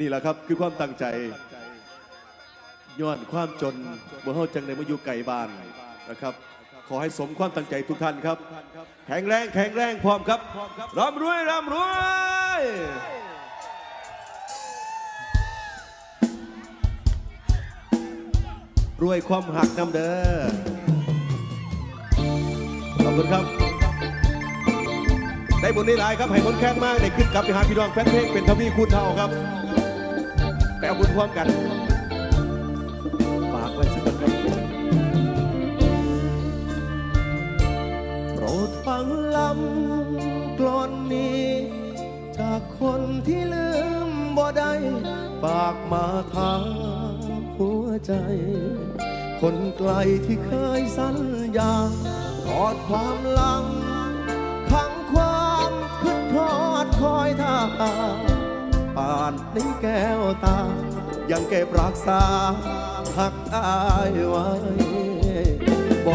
นี่แหละครับคือความตั้งใจย้อนความจนเมื่อเฮาจังในมาอยู่ไก่บ้านนะครับ ขอให้สมความตั้งใจทุกท่านครับ แข็งแรงแข็งแรงพร้อมครับร่ำรวยร่ำรวยรวยความหักนำเด้อขอบคุณครับ ได้บุญได้หลายครับให้ผลแค้นมากได้ขึ้นกลับไปหาพี่น้องแฟนเพลงเป็นทวีคูณเท่าครับ ไปเอาบุญพร้อมกันฝากไว้สักคนครับโปรดฟังลำกลอนนี้ จากคนที่ลืมบ่ได้ฝากมาทางหัวใจ คนไกลที่เคยสัญญาทอดความลังขังความคิดทอดคอยท่า ป่านนี้แก้วตา ยังเก็บรักษาหักอายไว้บ่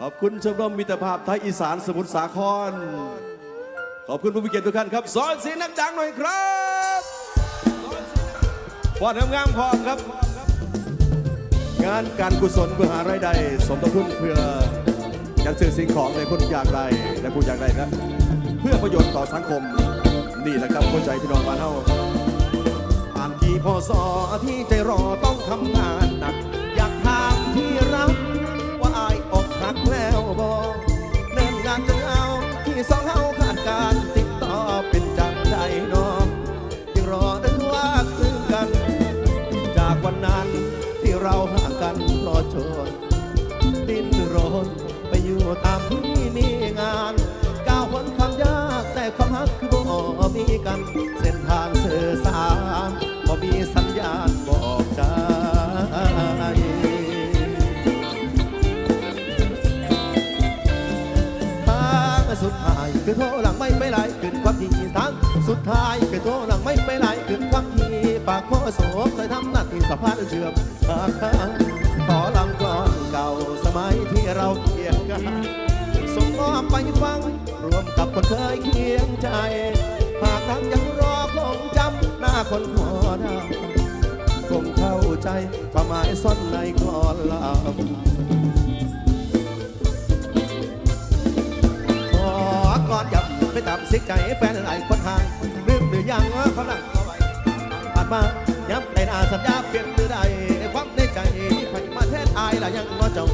ขอบคุณชมรมมิตรภาพไทยอีสานสมุทรสาคร ขอบคุณผู้มีเกียรติทุกท่านครับสอนเสียงนักดังหน่อยครับพอดงามๆพอมครับ งานการกุศลเพื่อหารายได้สมทบทุนเพื่อ การซื้อสิ่งของในคนอยากได้และผู้อยากได้นะเพื่อประโยชน์ต่อสังคม นี่แหละครับคนใจพี่น้องบ้านเฮาอ่านกี่พอสอที่ใจรอต้องทำงานหนัก ตามที่มีงานก้าวพ้นความยากแต่ความรักคือบ่มีกัน เส้นทางสื่อสารบ่มีสัญญาณบอกใจทางสุดท้ายคือโทรหลังไม่ไปไหลขึ้นความที่ทางสุดท้ายคือโทรหลังไม่ไปไหลขึ้นความที่ปากโคโสมเคยทำหน้าที่สะพานเชื่อมหาก ไปฟัง รวมกับคนเคยเคียงใจ หากทางยังรอคงจำหน้าคนขอได้คงเข้าใจความหมายซ่อนในกลอนลำขอกอดยับไปตามสิกใจแฟนหลายคนห่างลืมหรือยังว่าเขาหลังเอาไว้ผ่านมาย้ำในหน้าสัญญาเปลี่ยนหรือใดความในใจที่ไผมาแทนอายละยังว่าเจ้า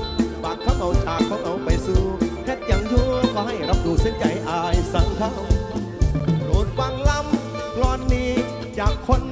ฝากเขาเอาฉากเขาเอาไปสู่ เพชรยังอยู่ขอให้รับดูเส้นใจอายสั่งเขาโปรดฟังลำกลอนนี้จากคน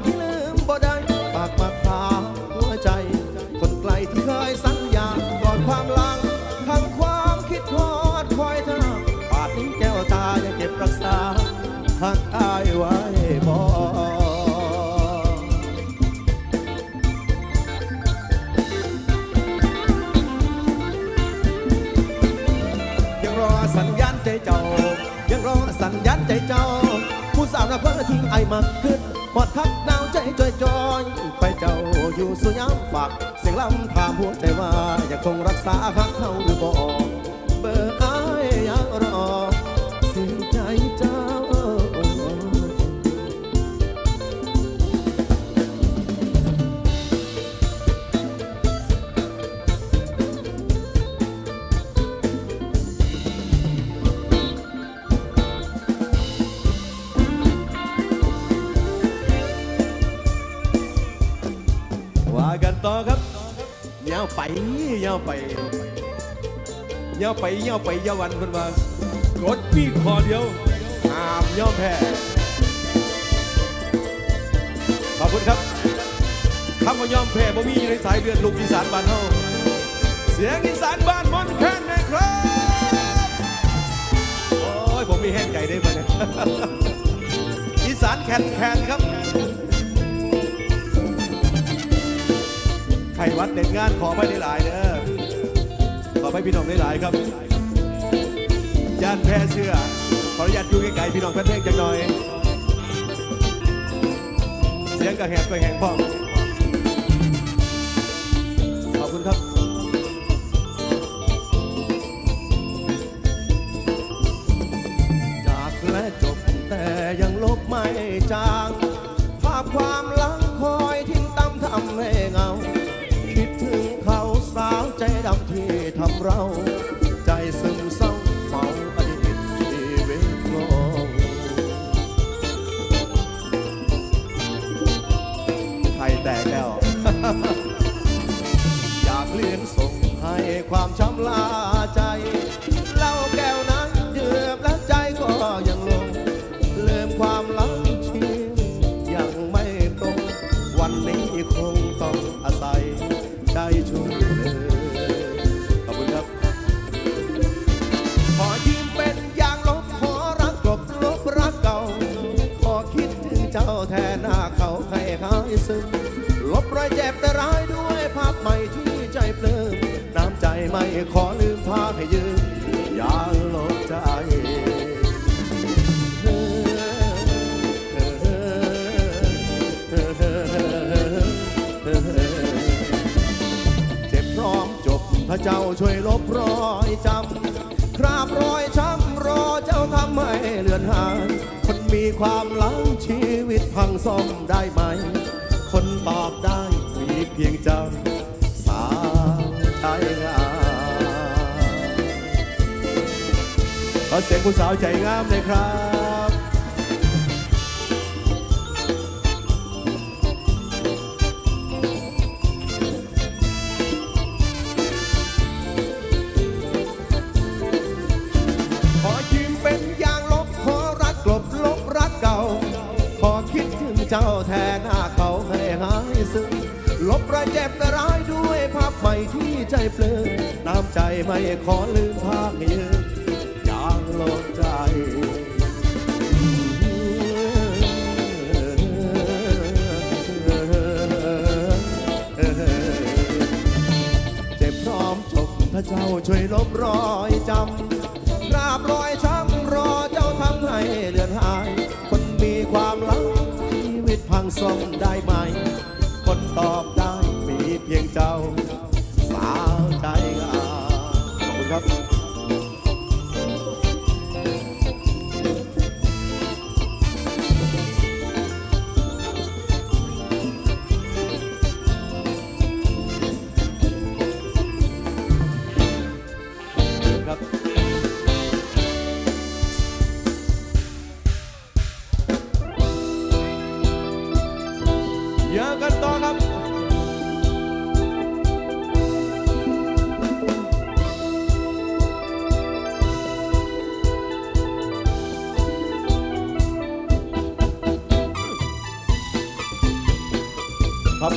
นาวน่ะเพิ่งทิ้งไอมาขึ้นหมดทักหนาวใจจอยจอยไปเจ้าอยู่สุยามฝาก เสียงลำถามหัวใจว่ายังคงรักษาหักเขาหรือบ่ ว่ากันต่อครับเงาไปเงาไปเงาไปเงาไปเยาวันเพิ่นว่ากดมีขอเดียวหามยอมแพ้ขอบคุณครับคำว่ายอมแพ้บ่มีอยู่ในสายเลือดลูกอีสานบ้านเฮาเสียงอีสานบ้านมนแค้นนะครับโอ้ยผมมีแห้งใจได้ปะเนี่ยอีสานแคนแคนครับ ไขวัดเด็ดงานขอไปหลายเด้อขอไปพี่น้องหลายครับย่านแพร่เชื่อขออนุญาตอยู่ไกลๆพี่น้องแฟนเพลงจังหน่อย เสียงกระแหบกระแหงพ่อขอบคุณครับไม่จางภาพความำที่ทำเรา ใจซึมเศร้าเฝ้าอดีตชีวิตลงไข่แตกแล้ว อยากเลื่อนส่งให้ความช้ำลา ลบรอยเจ็บแต่ร้ายด้วยภาพใหม่ที่ใจเปลื้มน้ำใจไม่ขอลืมภาพให้ยืมยาลบใจเจ็บพร้อมจบพระเจ้าช่วยลบรอยจำคราบรอยช้ำรอเจ้าทำให้เลือนหายคนมีความหลังชีวิตพังซ่อมได้ไหม คนตอบได้มีเพียงเจ้าสาวใจงามขอเสียงคุณสาวใจงามเลยครับ ที่ใจเปลือน้ำใจไม่ขอลืมภาพยืนยางลบใจเจ็บพร้อมจบพระเจ้าช่วยลบรอยจำกราบรอยช้ำรอเจ้าทำให้เลือนหาย คนมีความหลังชีวิตพังซ่อมได้ไหม คนตอบได้มีเพียงเจ้า ครับ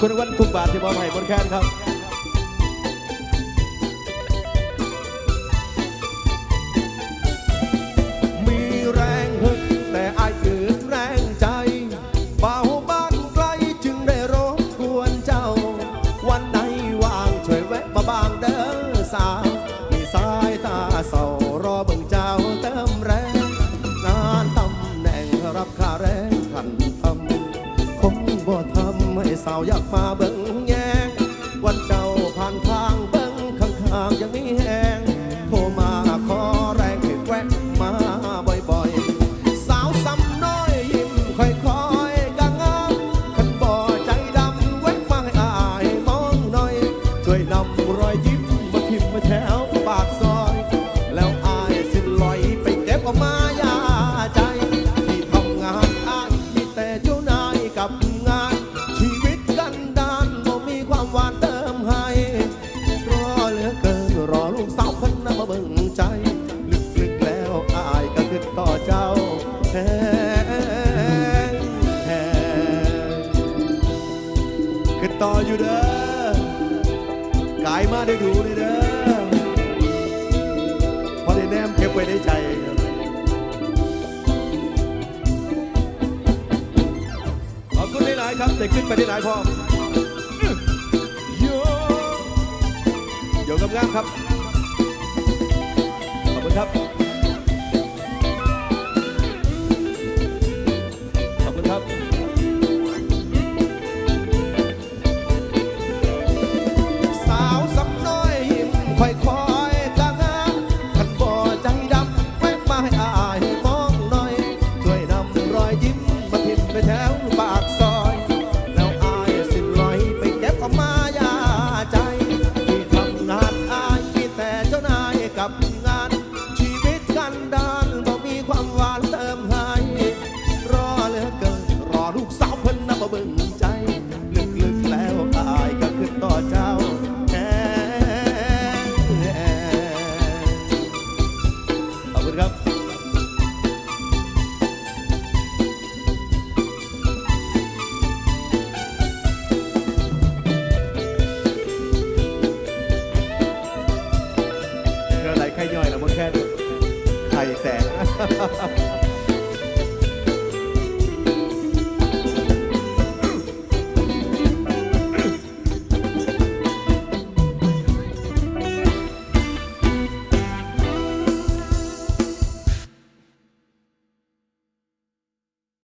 คุณวันทุกบาทที่มอบให้บนแค้นครับ มายาใจ ที่ทำงานอายมีแต่เจ้านายกับงาน ชีวิตกันดานบ่มีความหวานเติมให้รอเหลือเกินรอลูกสาวคนนั้นมาเบิ่งใจ ลึกๆแล้วอายก็คิดต่อเจ้าแทนแทนคิดต่ออยู่เด้อกายมาได้ดูเลยเด้อพอได้แนมเก็บไว้ในใจ แต่ขึ้นไปที่ไหนพร้อมอื้อโยโยกำงามครับ ขอบคุณครับ นะมดแค่ไข่แตก